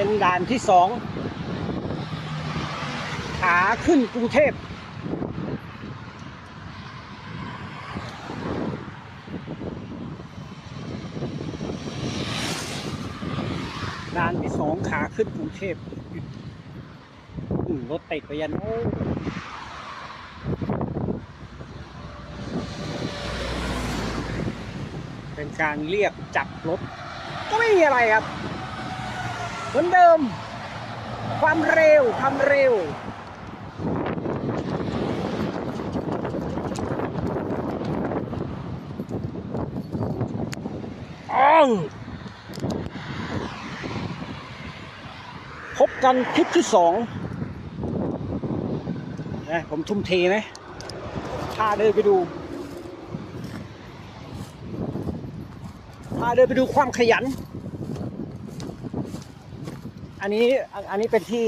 เป็นด่านที่สองขาขึ้นกรุงเทพ ด่านที่สองขาขึ้นกรุงเทพรถติดไปยันโอ้เป็นการเรียกจับรถ ก็ไม่มีอะไรครับ เหมือนเดิม ความเร็วความเร็วอ้พบกันคลิปที่สองนะผมทุ่มเทไหมพาเดินไปดูพาเดินไปดูความขยัน นนี้อันนี้เป็นที่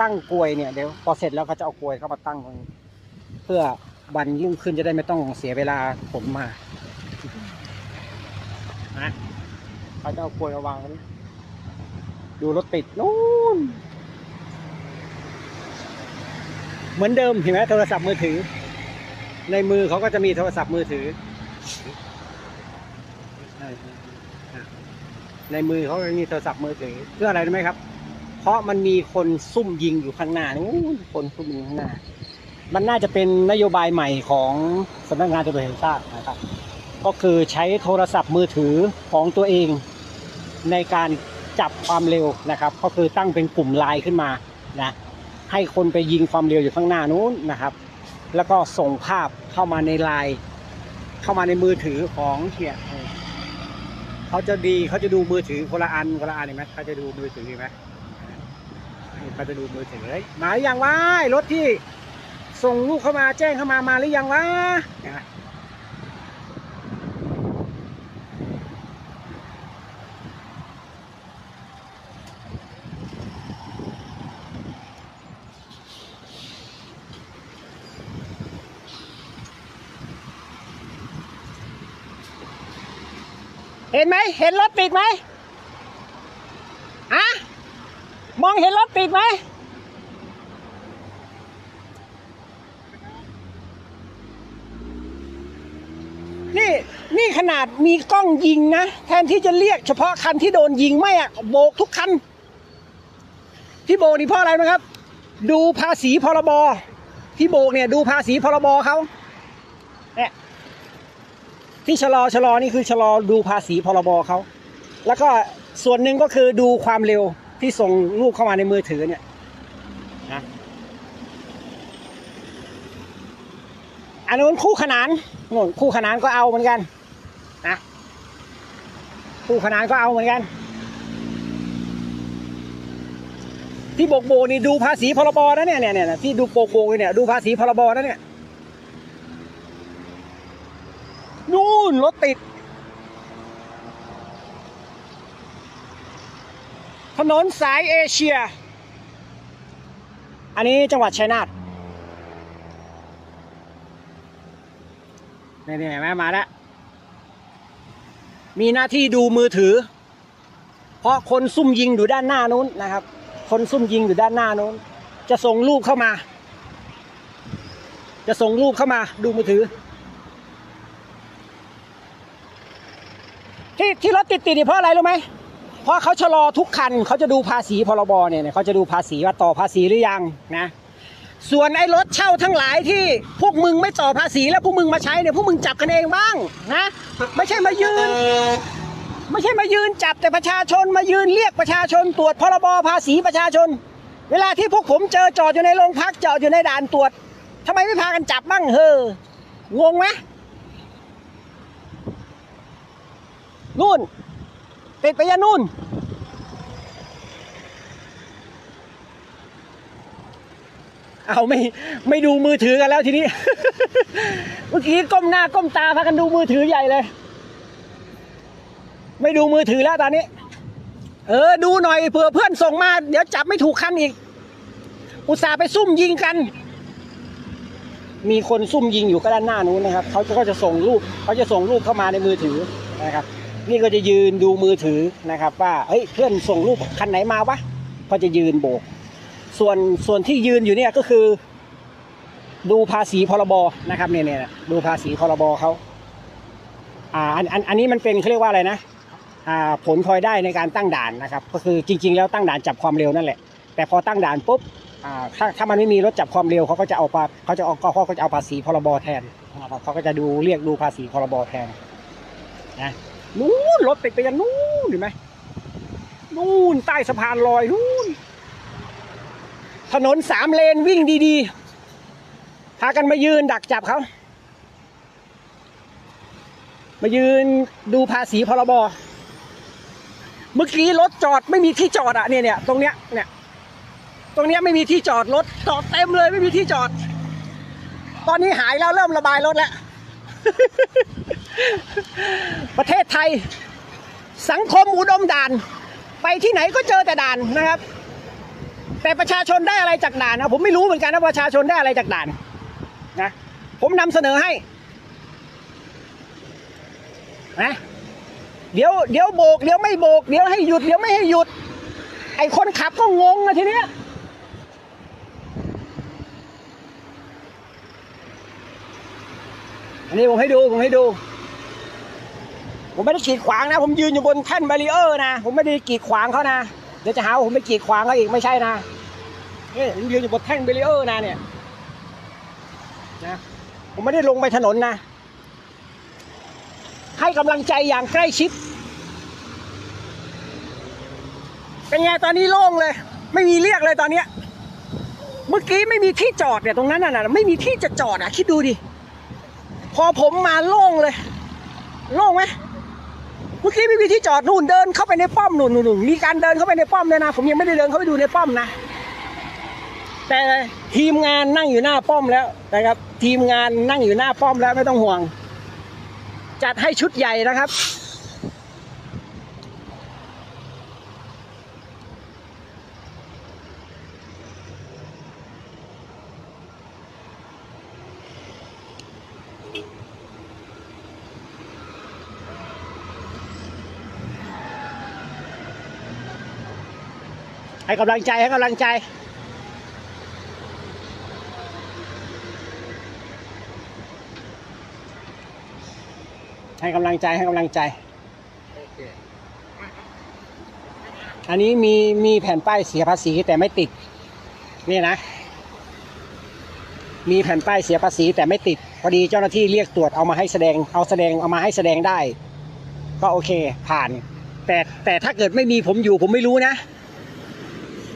ตั้งกลวยเนี่ยเดี๋ยวพอเสร็จแล้วก็จะเอากลวยเข้ามาตั้งตรงนี้เพื่อวันยิ่งขึ้นจะได้ไม่ต้องเสียเวลาผมมานะเขาจะเอากลวยมาวางตรงนี้ดูรถติดนู่นเหมือนเดิมเห็นไหมโทรศัพท์มือถือ ในมือเขาก็จะมีโทรศัพท์มือถือใในมือเขาจะมีโทรศัพท์มือถือเพื่ออะไรรู้ไหมครับ เพราะมันมีคนซุ่มยิงอยู่ข้างหน้านู้นคนซุ่มยิงข้างหน้า มันน่าจะเป็นนโยบายใหม่ของสำนักงานตำรวจแห่งชาตินะครับ ก็คือใช้โทรศัพท์มือถือของตัวเอง ในการจับความเร็วนะครับ ก็คือตั้งเป็นกลุ่มไลน์ขึ้นมานะให้คนไปยิงความเร็วอยู่ข้างหน้านู้นนะครับ แล้วก็ส่งภาพเข้ามาในไลน์เข้ามาในมือถือของเนี่ย เขาจะดีเขาจะดูมือถือคนละอันคนละอันเห็นไหมเขาจะดูมือถือเห็นไหมนี่เขาจะดูมือถือเลยมาหรือยังวะรถที่ส่งลูกเข้ามาแจ้งเข้ามามาหรือยังวะเนี่ยนะเห็น ไหม เห็นรถติดไหมอะมองเห็นรถติดไหม นี่นี่ขนาดมีกล้องยิงนะ แทนที่จะเรียกเฉพาะคันที่โดนยิงไม่อะโบกทุกคัน ที่โบกนี่เพราะอะไรไหมครับ ดูภาษีพรบที่โบกเนี่ย ดูภาษีพรบเขาเนี่ย ที่ชะลอชะลอนี่คือชะลอดูภาษีพรบเขาแล้วก็ส่วนหนึ่งก็คือดูความเร็วที่ส่งลูกเข้ามาในมือถือเนี่ยนะอันนู้นคู่ขนานโน่นคู่ขนานก็เอาเหมือนกันนะคู่ขนานก็เอาเหมือนกัน ที่โบกโบกนี่ดูภาษีพรบนะเนี่ยเนี่ยเนี่ยที่ดูโบกโบกเนี่ยดูภาษีพรบนะเนี่ย นู่นรถติด ถนนสายเอเชีย อันนี้จังหวัดชัยนาทนี่นี่เห็นไหมมาแล้ว มีหน้าที่ดูมือถือ เพราะคนซุ่มยิงอยู่ด้านหน้านู้นนะครับ คนซุ่มยิงอยู่ด้านหน้านู้น จะส่งรูปเข้ามา จะส่งรูปเข้ามาดูมือถือ ที่รถติดติดนี่เพราะอะไรรู้ไหมเพราะเขาชะลอทุกคันเขาจะดูภาษีพรบเนี่ยเนี่ยเขาจะดูภาษีว่าต่อภาษีหรือยังนะส่วนไอ้รถเช่าทั้งหลายที่พวกมึงไม่ต่อภาษีแล้วพวกมึงมาใช้เนี่ยพวกมึงจับกันเองบ้างนะไม่ใช่มายืน ไม่ใช่มายืนจับแต่ประชาชนมายืนเรียกประชาชนตรวจพรบภาษีประชาชน เวลาที่พวกผมเจอจอดอยู่ในโรงพักจอดอยู่ในด่านตรวจทำไมไม่พากันจับบ้างเฮองงไหม นู่น ติดไปยันนู่น เอาไม่ไม่ดูมือถือกันแล้วทีนี้ เมื่อกี้ก้มหน้าก้มตาพากันดูมือถือใหญ่เลย ไม่ดูมือถือแล้วตอนนี้ เออ ดูหน่อยเผื่อเพื่อนส่งมา เดี๋ยวจับไม่ถูกคันอีก อุตส่าห์ไปซุ่มยิงกันมีคนซุ่มยิงอยู่ก็ด้านหน้านู้นนะครับ เขาก็จะส่งรูป เขาจะส่งรูปเข้ามาในมือถือนะครับ นี่ก็จะยืนดูมือถือนะครับว่าเฮ้ยเพื่อนส่งรูปคันไหนมาวะก็จะยืนโบก ส่วนส่วนที่ยืนอยู่เนี่ยก็คือ ดูภาษีพรบนะครับเนี่ยเนี่ยดูภาษีพรบเขาอ่าอันอันอันนี้มันเป็นเขาเรียกว่าอะไรนะอ่าผลพลอยได้ในการตั้งด่านนะครับ ก็คือจริง ๆ แล้วตั้งด่านจับความเร็วนั่นแหละแต่พอตั้งด่านปุ๊บอ่าถ้าถ้ามันไม่มีรถจับความเร็วเขาก็จะเอาปาเขาจะเอาเขาก็จะเอาภาษีพรบแทนนะครับเขาก็จะดูเรียกดูภาษีพรบแทนนะ นู้นรถติดไปยันนู้นเห็นไหมนู่นใต้สะพานลอยนู่นถนนสามเลนวิ่งดีๆ พากันมายืนดักจับเขา มายืนดูภาษีพรบ เมื่อกี้รถจอดไม่มีที่จอดอะเนี่ยเนี่ยตรงเนี้ยเนี่ย ตรงเนี้ยไม่มีที่จอดรถจอดเต็มเลยไม่มีที่จอด ตอนนี้หายแล้วเริ่มระบายรถแล้ว ประเทศไทย สังคมอุดมด่าน ไปที่ไหนก็เจอแต่ด่านนะครับ แต่ประชาชนได้อะไรจากด่านนะผมไม่รู้เหมือนกันนะประชาชนได้อะไรจากด่านนะผมนำเสนอให้นะเดี๋ยวเดี๋ยวโบกเดี๋ยวไม่โบกเดี๋ยวให้หยุดเดี๋ยวไม่ให้หยุด ไอ้คนขับก็งงนะทีเนี้ยอันนี้ผมให้ดูผมให้ดู ผมไม่ได้กีดขวางนะ ผมยืนอยู่บนแท่นบารีเออร์นะ ผมไม่ได้กีดขวางเขานะ เดี๋ยวจะหาว่าผมไปกีดขวางเขาอีกไม่ใช่นะนี่ผมยืนอยู่บนแท่งบารีเออร์นะเนี่ยนะผมไม่ได้ลงไปถนนนะ ให้กำลังใจอย่างใกล้ชิด เป็นไงตอนนี้โล่งเลย ไม่มีเรียกเลยตอนเนี้ยเมื่อกี้ไม่มีที่จอดเนี่ยตรงนั้นน่ะไม่มีที่จะจอดอะคิดดูดิ พอผมมาโล่งเลย โล่งไหม เมื่อกี้ไม่มีที่จอดนู่นเดินเข้าไปในป้อมนู่นนู่นมีการเดินเข้าไปในป้อมเลยนะ ผมยังไม่ได้เดินเข้าไปดูในป้อมนะ แต่ทีมงานนั่งอยู่หน้าป้อมแล้วนะครับ ทีมงานนั่งอยู่หน้าป้อมแล้วไม่ต้องห่วง จัดให้ชุดใหญ่นะครับ ให้กำลังใจให้กำลังใจ ให้กำลังใจให้กำลังใจ อันนี้มีมีแผ่นป้ายเสียภาษีแต่ไม่ติด นี่นะ มีแผ่นป้ายเสียภาษีแต่ไม่ติด พอดีเจ้าหน้าที่เรียกตรวจเอามาให้แสดงเอาแสดงเอามาให้แสดงได้ ก็โอเคผ่าน แต่แต่ถ้าเกิดไม่มีผมอยู่ผมไม่รู้นะ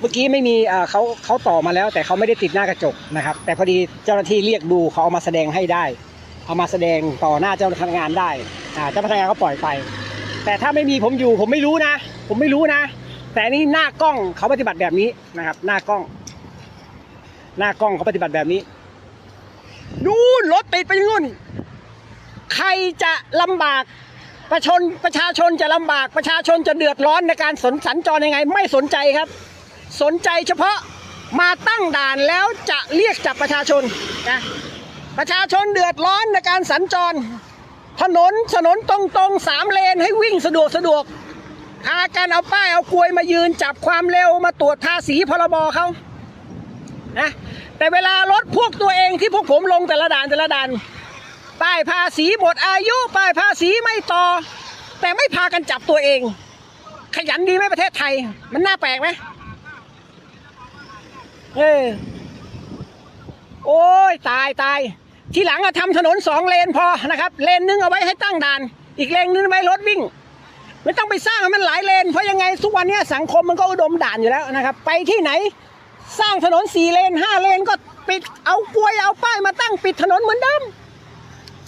เมื่อกี้ไม่มีเขาเขาต่อมาแล้ว แต่เขาไม่ได้ติดหน้ากระจกนะครับ แต่พอดีเจ้าหน้าที่เรียกดูเขาเอามาแสดงให้ได้ เอามาแสดงต่อหน้าเจ้าพนักงานได้เจ้าพนักงานเขาปล่อยไป แต่ถ้าไม่มีผมอยู่ผมไม่รู้นะ ผมไม่รู้นะ แต่นี่หน้ากล้องเขาปฏิบัติแบบนี้นะครับ หน้ากล้อง หน้ากล้องเขาปฏิบัติแบบนี้นู่นรถติดไปนู่น ใครจะลำบากประชาชนประชาชนจะลำบากประชาชนจะเดือดร้อนในการสนสัญจรยังไง ไม่สนใจครับ สนใจเฉพาะมาตั้งด่านแล้วจะเรียกจับประชาชนนะประชาชนเดือดร้อนในการสัญจร ถนนถนนตรงๆสามเลนให้วิ่งสะดวกสะดวกพากันเอาป้ายเอากลวยมายืนจับความเร็วมาตรวจภาษีพรบเขานะแต่เวลารถพวกตัวเองที่พวกผมลงแต่ละด่านแต่ละด่านป้ายภาษีหมดอายุป้ายภาษีไม่ต่อ แต่ไม่พากันจับตัวเอง ขยันดีไหมประเทศไทย มันน่าแปลกไหม เออโอ้ยตายตาย ทีหลังอะทำถนนสองเลนพอนะครับ เลนหนึงเอาไว้ให้ตั้งด่าน อีกเลนนึงไว้รถวิ่ง ไม่ต้องไปสร้างให้มันหลายเลน เพราะยังไงทุกวันเนี้ยสังคมมันก็อุดมด่านอยู่แล้วนะครับ ไปที่ไหน สร้างถนนสี่เลนห้าเลนก็ปิดเอากลวยเอาป้ายมาตั้งปิดถนนเหมือนเดิม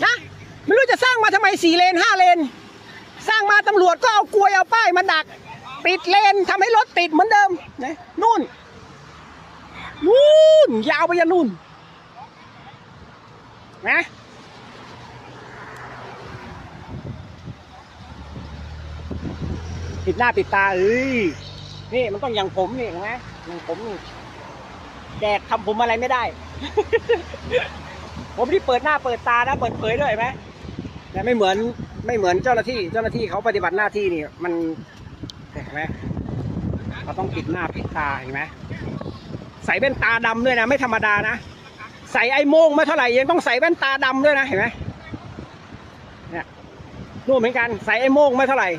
นะไม่รู้จะสร้างมาทำไมสี่เลนห้าเลน สร้างมาตำรวจก็เอากลวยเอาป้ายมาดัก ปิดเลนทำให้รถติดเหมือนเดิมนะนู่น นู่นยาวไปยันนู่นนะปิดหน้าปิดตาเอ้ยนี่มันต้องอย่างผมนี่เห็นไหมอย่างผมนี่แดกทำผมอะไรไม่ได้ ผมที่เปิดหน้าเปิดตานะเปิดเผยด้วยไหมแต่ไม่เหมือนไม่เหมือนเจ้าหน้าที่ เจ้าหน้าที่เขาปฏิบัติหน้าที่นี่ มันเห็นไหมเขาต้องปิดหน้าปิดตาเห็นไหม ใส่แว่นตาดำด้วยนะ ไม่ธรรมดานะ ใส่ไอ้โม่งไม่เท่าไหร่ยังต้องใส่แว่นตาดำด้วยนะเห็นไหมเนี่ยนู่นเหมือนกันใส่ไอ้โม่งไม่เท่าไหร่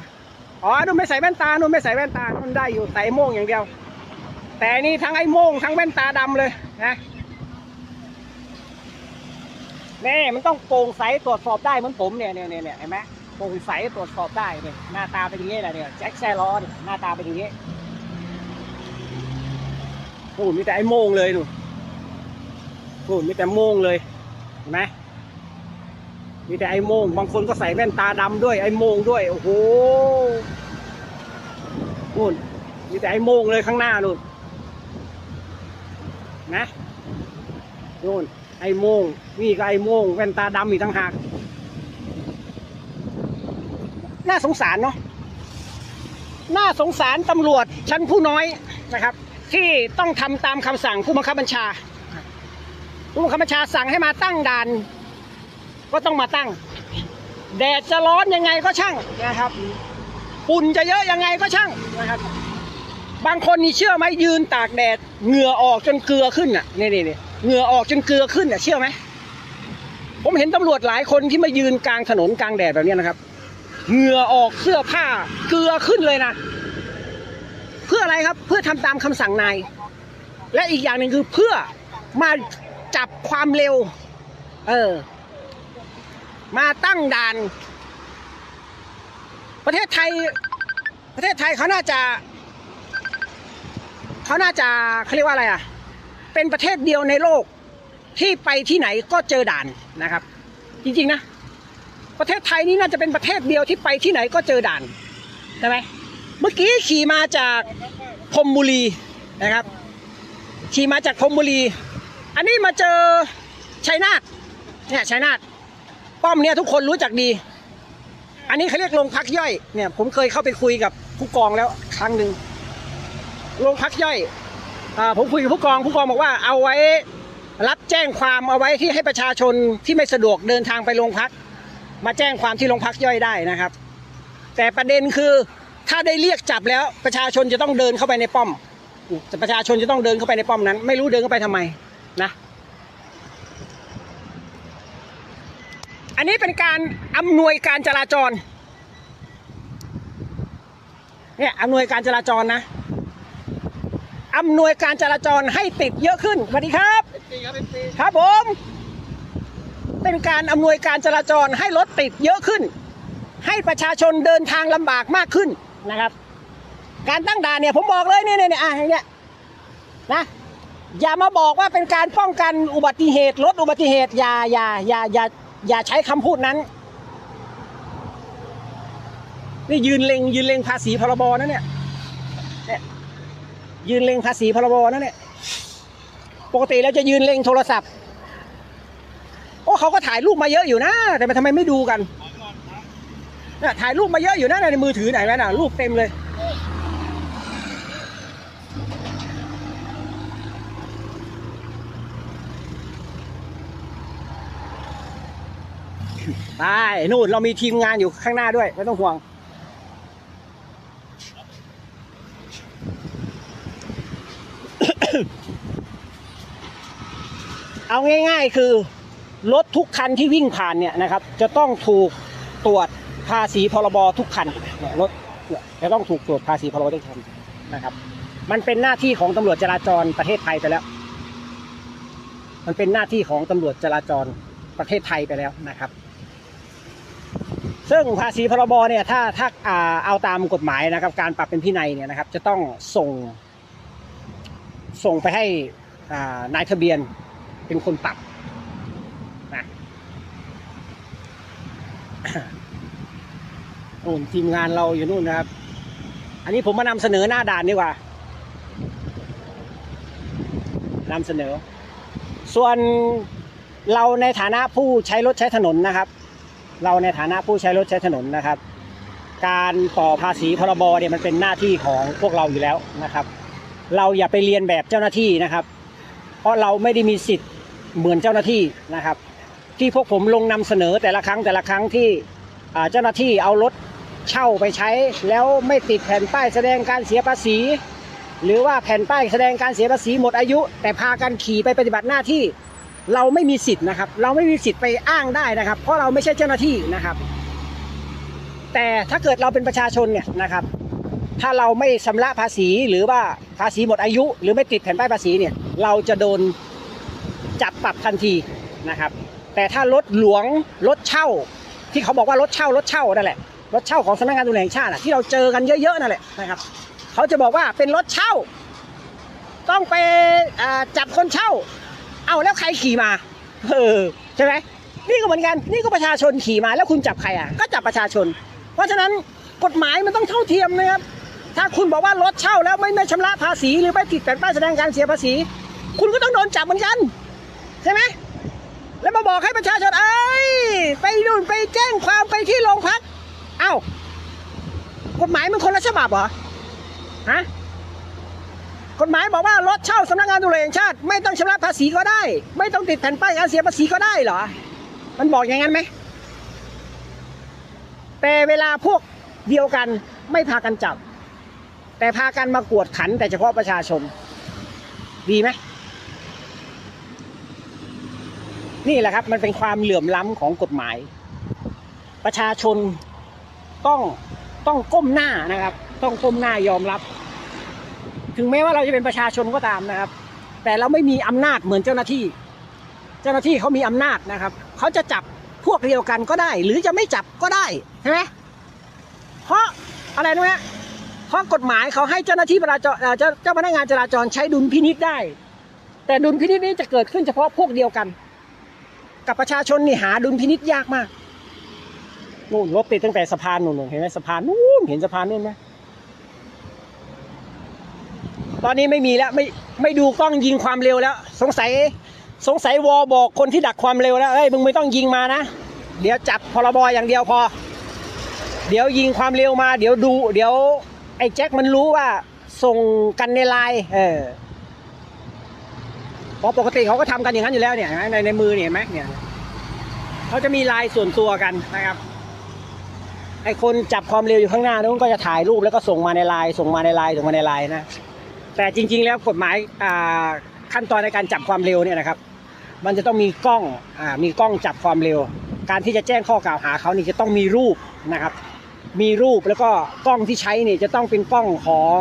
อ๋อนู่นไม่ใส่แว่นตานู่นไม่ใส่แว่นตานู่นได้อยู่ใส่ไอโม่งอย่างเดียว แต่นี่ทั้งไอ้โม่งทั้งแว่นตาดำเลยนะนี่มันต้องโปร่งใสตรวจสอบได้เหมือนผมเนี่ยเนี่ยเนี่ยเนี่ยเห็นไหมโปร่งใสตรวจสอบได้เนี่ยหน้าตาเป็นอย่างนี้แหละเนี่ยแจ็คแซลอนหน้าตาเป็นอย่างนี้ โอ้มีแต่ไอ้โมงเลยหนูโอ้มีแต่โมงเลยเห็นไหมมีแต่ไอ้โมง บางคนก็ใส่แว่นตาดำด้วยไอ้โมงด้วย โอ้โหนู่นมีแต่ไอ้โมงเลยข้างหน้านู่นนะโน่นไอ้โมง นี่ก็ไอ้โมง แว่นตาดำอีกต่างหาก น่าสงสารเนาะ น่าสงสารตำรวจชั้นผู้น้อยนะครับ ที่ต้องทำตามคำสั่งผู้บังคับบัญชา ผู้บังคับบัญชาสั่งให้มาตั้งด่าน ก็ต้องมาตั้ง แดดจะร้อนยังไงก็ช่างนะครับฝุ่นจะเยอะยังไงก็ช่างนะครับ บางคนนี่เชื่อไหมยืนตากแดดเหงื่อออกจนเกลือขึ้นอะนี่นี่นี่เหงื่อออกจนเกลือขึ้นอะเชื่อไหมผมเห็นตำรวจหลายคนที่มายืนกลางถนนกลางแดดแบบนี้นะครับ เหงื่อออกเสื้อผ้าเกลือขึ้นเลยนะ เพื่ออะไรครับเพื่อทำตามคำสั่งนาย และอีกอย่างหนึ่งคือเพื่อมาจับความเร็ว เออ มาตั้งด่าน ประเทศไทย ประเทศไทยเขาน่าจะเขาน่าจะเขาเรียกว่าอะไรอะ เป็นประเทศเดียวในโลกที่ไปที่ไหนก็เจอด่านนะครับ จริงๆนะ ประเทศไทยนี่น่าจะเป็นประเทศเดียวที่ไปที่ไหนก็เจอด่านใช่ไหม เมื่อกี้ขี่มาจากพรมบุรีนะครับ ขี่มาจากพรมบุรี อันนี้มาเจอชัยนาทเนี่ยชัยนาทป้อมเนี่ยทุกคนรู้จักดี อันนี้เขาเรียกโรงพักย่อยเนี่ยผมเคยเข้าไปคุยกับผู้กองแล้วครั้งหนึ่งโรงพักย่อยอผมคุยกับผู้กองผู้กองบอกว่าเอาไว้รับแจ้งความเอาไว้ที่ให้ประชาชนที่ไม่สะดวกเดินทางไปโรงพัก มาแจ้งความที่โรงพักย่อยได้นะครับ แต่ประเด็นคือ ถ้าได้เรียกจับแล้วประชาชนจะต้องเดินเข้าไปในป้อมแต่ประชาชนจะต้องเดินเข้าไปในป้อมนั้น ไม่รู้เดินเข้าไปทำไมนะอันนี้เป็นการอำนวยการจราจรเนี่ยอำนวยการจราจรนะอำนวยการจราจรให้ติดเยอะขึ้นสวัสดีครับครับผมเป็นการอำนวยการจราจรให้รถติดเยอะขึ้น ให้ประชาชนเดินทางลำบากมากขึ้น นะครับ การตั้งด่านเนี่ยผมบอกเลยเนี่ยเนี่ยอะอย่างเงี้ยนะอย่ามาบอกว่าเป็นการป้องกันอุบัติเหตุลดอุบัติเหตุอย่าอย่าอย่าอย่าอย่าใช้คำพูดนั้น นี่ยืนเลงยืนเลงภาษีพรบนะเนี่ยเนี่ยยืนเลงภาษีพรบนะเนี่ยปกติแล้วจะยืนเลงโทรศัพท์โอ้เขาก็ถ่ายรูปมาเยอะอยู่นะ แต่ทำไมไม่ดูกัน เนี่ยถ่ายรูปมาเยอะอยู่นะในมือถือไหนไหมน่ะรูปเต็มเลย ไปนู่นเรามีทีมงานอยู่ข้างหน้าด้วย ไม่ต้องห่วง เอาง่าย ๆ คือ รถทุกคันที่วิ่งผ่านเนี่ยนะครับ จะต้องถูกตรวจ ภาษีพรบทุกคันเนี่ยรถเนี่ยจะต้องถูกตรวจภาษีพรบทุกคันนะครับ มันเป็นหน้าที่ของตำรวจจราจรประเทศไทยไปแล้ว มันเป็นหน้าที่ของตำรวจจราจรประเทศไทยไปแล้วนะครับ ซึ่งภาษีพรบเนี่ยถ้าถ้าอาเอาตามกฎหมายนะครับ การปรับเป็นพินัยเนี่ยนะครับ จะต้องส่ง ส่งไปให้านายทะเบียนเป็นคนปรับนะ นู่นทีมงานเราอยู่นู่นนะครับ อันนี้ผมมานำเสนอหน้าด่านดีกว่านำเสนอ ส่วนเราในฐานะผู้ใช้รถใช้ถนนนะครับ เราในฐานะผู้ใช้รถใช้ถนนนะครับ การต่อภาษีพรบเนี่ยมันเป็นหน้าที่ของพวกเราอยู่แล้วนะครับ เราอย่าไปเรียนแบบเจ้าหน้าที่นะครับ เพราะเราไม่ได้มีสิทธิ์เหมือนเจ้าหน้าที่นะครับ ที่พวกผมลงนำเสนอแต่ละครั้งแต่ละครั้งที่เจ้าหน้าที่เอารถ เช่าไปใช้แล้วไม่ติดแผ่นป้ายแสดงการเสียภาษี หรือว่าแผ่นป้ายแสดงการเสียภาษีหมดอายุ แต่พากันขี่ไปปฏิบัติหน้าที่ เราไม่มีสิทธิ์นะครับ เราไม่มีสิทธิ์ไปอ้างได้นะครับ เพราะเราไม่ใช่เจ้าหน้าที่นะครับ แต่ถ้าเกิดเราเป็นประชาชนเนี่ยนะครับ ถ้าเราไม่ชำระภาษีหรือว่าภาษีหมดอายุ หรือไม่ติดแผ่นป้ายภาษีเนี่ยเราจะโดนจับปรับทันทีนะครับ แต่ถ้ารถหลวงรถเช่า ที่เขาบอกว่ารถเช่ารถเช่านั่นแหละ รถเช่าของสำนักงานตำรวจแห่งชาติอะที่เราเจอกันเยอะๆนั่นแหละนะครับเขาจะบอกว่าเป็นรถเช่า ต้องไปอ่าจับคนเช่า เอาแล้วใครขี่มาเออใช่ไหมนี่ก็เหมือนกันนี่ก็ประชาชนขี่มาแล้วคุณจับใครอะก็จับประชาชน เพราะฉะนั้นกฎหมายมันต้องเท่าเทียมนะครับถ้าคุณบอกว่ารถเช่าแล้วไม่ไม่ชำระภาษีหรือไม่ติดแผ่นป้ายแสดงการเสียภาษี คุณก็ต้องโดนจับเหมือนกันใช่ไหมแล้วมาบอกให้ประชาชนเอ้ยไปนู่นไปแจ้งความไปที่โรงพัก เอ้ากฎหมายมันคนละฉบับเหรอฮะกฎหมายบอกว่ารถเช่าสำนักงานตำรวจแห่งชาติ ไม่ต้องชำระภาษีก็ได้ ไม่ต้องติดแผ่นป้ายการเสียภาษีก็ได้เหรอ มันบอกอย่างนั้นไหม แต่เวลาพวกเดียวกันไม่พากันจับ แต่พากันมากวดขันแต่เฉพาะประชาชน ดีไหม นี่แหละครับมันเป็นความเหลื่อมล้ำของกฎหมาย ประชาชน ต้องต้องก้มหน้านะครับ ต้องก้มหน้ายอมรับ ถึงแม้ว่าเราจะเป็นประชาชนก็ตามนะครับ แต่เราไม่มีอำนาจเหมือนเจ้าหน้าที่ เจ้าหน้าที่เขามีอำนาจนะครับเขาจะจับพวกเดียวกันก็ได้ หรือจะไม่จับก็ได้ใช่ไหมเพราะอะไรรู้ไหมเพราะกฎหมายเขาให้เจ้าหน้าที่จราจรเจ้าเจ้าพนักงานจราจรใช้ดุลพินิษได้ แต่ดุลพินิษนี้จะเกิดขึ้นเฉพาะพวกเดียวกัน กับประชาชนนี่หาดุลพินิษยากมาก นู่นรถติดตั้งแต่สะพานนู่นเห็นไหมสะพานนู่นเห็นสะพานนู่นไหมตอนนี้ไม่มีแล้วไม่ไม่ดูกล้องยิงความเร็วแล้ว สงสัย สงสัยวอบอกคนที่ดักความเร็วแล้วเอ้ยมึงไม่ต้องยิงมานะ เดี๋ยวจับพรบอย่างเดียวพอ เดี๋ยวยิงความเร็วมา เดี๋ยวดู เดี๋ยว ไอ้แจ็คมันรู้ว่าส่งกันในไลน์เออพราะปกติเขาก็ทำกันอย่างนั้นอยู่แล้วเนี่ยในในมือเนี่ยเห็นไหมเนี่ยเขาจะมีไลน์ส่วนตัวกันนะครับ ไอคนจับความเร็วอยู่ข้างหน้านู้นก็จะถ่ายรูปแล้วก็ส่งมาในไลน์ส่งมาในไลน์ส่งมาในไลน์นะ แต่จริง ๆ แล้วกฎหมายขั้นตอนในการจับความเร็วเนี่ยนะครับ มันจะต้องมีกล้องอมีกล้องจับความเร็ว การที่จะแจ้งข้อกล่าวหาเขานี่จะต้องมีรูปนะครับ มีรูปแล้วก็กล้องที่ใช้เนี่ยจะต้องเป็นกล้องของ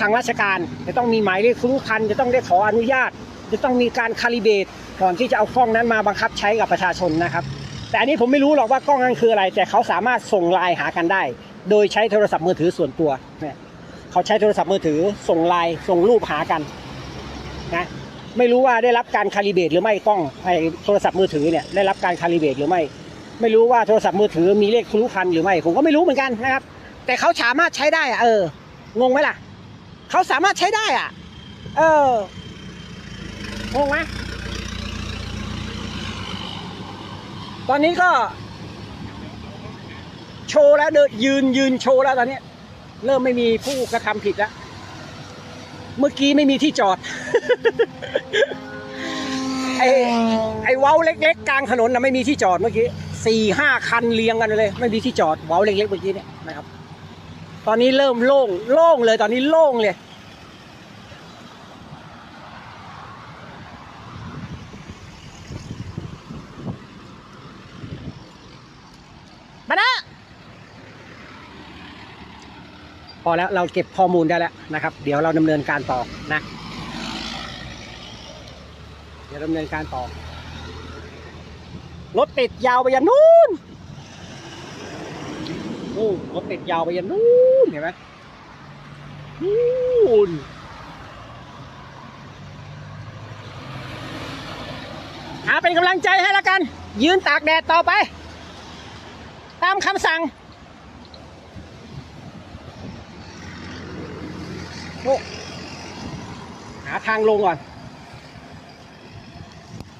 ทางราชการ จะต้องมีหมายเลขคุ้มคันจะต้องได้ขออนุญาต จะต้องมีการคาลิเบตก่อนที่จะเอากล้องนั้นมาบังคับใช้กับประชาชนนะครับ แต่อันนี้ผมไม่รู้หรอกว่ากล้องนั้นคืออะไร แต่เขาสามารถส่งไลน์หากันได้ โดยใช้โทรศัพท์มือถือส่วนตัวเนี่ยเขาใช้โทรศัพท์มือถือส่งไลน์ส่งรูปหากันนะไม่รู้ว่าได้รับการคาลิเบตหรือไม่กล้องไอ้โทรศัพท์มือถือเนี่ยได้รับการคาลิเบตหรือไม่ ไม่รู้ว่าโทรศัพท์มือถือมีเลขครุพันหรือไม่ผมก็ไม่รู้เหมือนกันนะครับ แต่เขาสามารถใช้ได้อะเอองงไหมล่ะเขาสามารถใช้ได้อะ เอองงไหม ตอนนี้ก็ โชว์แล้วเดินยืนยืนโชว์แล้วตอนนี้ เริ่มไม่มีผู้กระทำผิดแล้ว เมื่อกี้ไม่มีที่จอด ไอ้ไอ้เว้าเล็ก ๆ กลางถนนนะไม่มีที่จอดเมื่อกี้สี่ห้าคันเรียงกันเลย ไม่มีที่จอดเว้าเล็กๆเมื่อกี้เนี่ยนะครับ ตอนนี้เริ่มโล่งโล่งเลยตอนนี้โล่งเลย มานะพอแล้วเราเก็บข้อมูลได้แล้วนะครับ เดี๋ยวเราดำเนินการต่อนะ เดี๋ยวดำเนินการต่อ รถติดยาวไปยันนู้นโอ้รถติดยาวไปยันนู้นเห็นไหมนู้นหาเป็นกำลังใจให้แล้วกัน ยืนตากแดดต่อไป ตามคำสั่งโอ้หาทางลงก่อน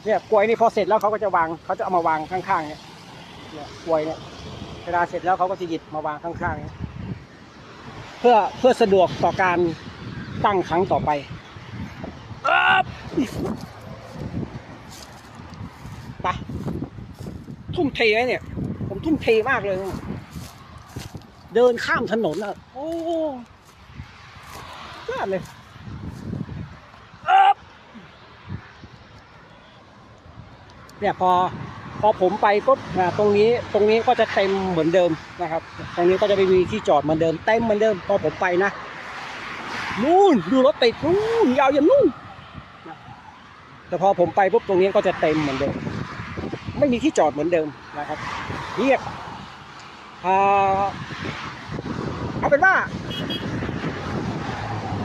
เนี่ยกลวยนี่พอเสร็จแล้วเขาก็จะวางเขาจะเอามาวางข้างๆเนี่ยเนี่ยกลวยเนี่ยเวลาเสร็จแล้วเขาก็จะหยิบมาวางข้างๆเนี่ยเพื่อเพื่อสะดวกต่อการตั้งครั้งต่อไปอ๊อบไปทุ่มเทไว้เนี่ยผม ทุ่มเทมากเลย เดินข้ามถนนอะ โอ้ยอดเลยเนี่ยพอพอผมไปปุ๊บอ่าตรงนี้ตรงนี้ก็จะเต็มเหมือนเดิมนะครับ ตรงนี้ก็จะไม่มีที่จอดเหมือนเดิมเต็มเหมือนเดิมพอผมไปนะนู่นดูรถติดนู่นยาวยันนู่นแต่พอผมไปปุ๊บตรงนี้ก็จะเต็มเหมือนเดิม ไม่มีที่จอดเหมือนเดิมนะครับเรียกเอาเป็นว่า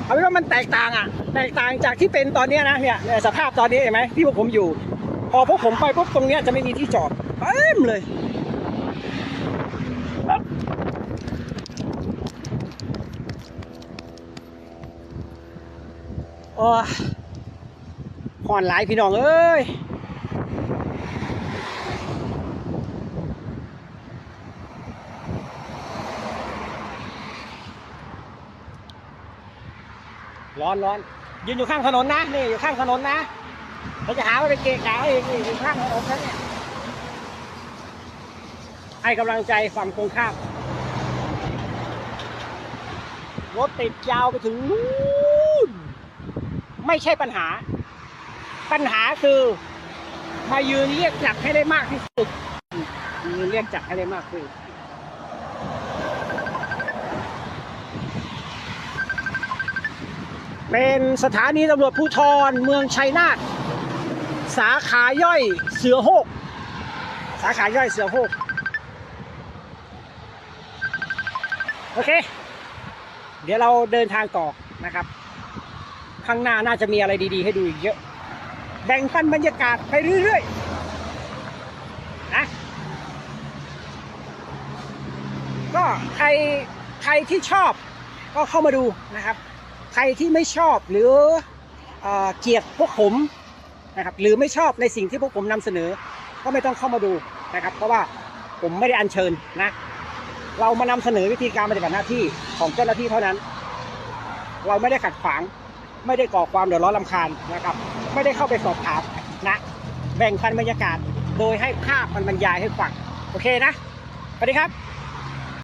เอาเป็นว่ามันแตกต่างอะ แตกต่างจากที่เป็นตอนนี้นะเนี่ยสภาพตอนนี้เห็นไหมที่พวกผมอยู่ พอพวกผมไปปุ๊บตรงเนี้ยจะไม่มีที่จอดเต็มเลยโอ้ยผ่อนหลายพี่น้องเอ้ย ร้อนร้อนยืนอยู่ข้างถนนนะนี่อยู่ข้างถนนนะเราจะหาว่าเป็นเกะกะเองนี่อยู่ข้างถนนนะเนี่ยให้กำลังใจฝั่งตรงข้ามรถติดยาวไปถึงนู่นไม่ใช่ปัญหา ปัญหาคือมายืนเรียกจักรให้ได้มากที่สุดยืนเรียกจักรให้ได้มากที่สุด เป็นสถานีตำรวจภูธรเมืองชัยนาทสาขาย่อยเสือโฮกสาขาย่อยเสือโฮกโอเค เดี๋ยวเราเดินทางต่อนะครับ ข้างหน้าน่าจะมีอะไรดีๆ ให้ดูอีกเยอะ แบ่งปันบรรยากาศไปเรื่อยๆนะก็ใครใครที่ชอบก็เข้ามาดูนะครับ ครที่ไม่ชอบหรือเอเกลียดพวกผมนะครับหรือไม่ชอบในสิ่งที่พวกผมนำเสนอ ก็ไม่ต้องเข้ามาดูนะครับ เพราะว่าผมไม่ได้อัญเชิญนะ เรามานำเสนอวิธีการปฏิบัติหน้าที่ของเจ้าหน้าที่เท่านั้น เราไม่ได้ขัดขวาง ไม่ได้ก่อความเดือดร้อนลำคาญนะครับ ไม่ได้เข้าไปสอบถามนะ แบ่งปันบรรยากาศโดยให้ภาพมันบรรยายให้ฟังโอเคนะสวัสดีครับ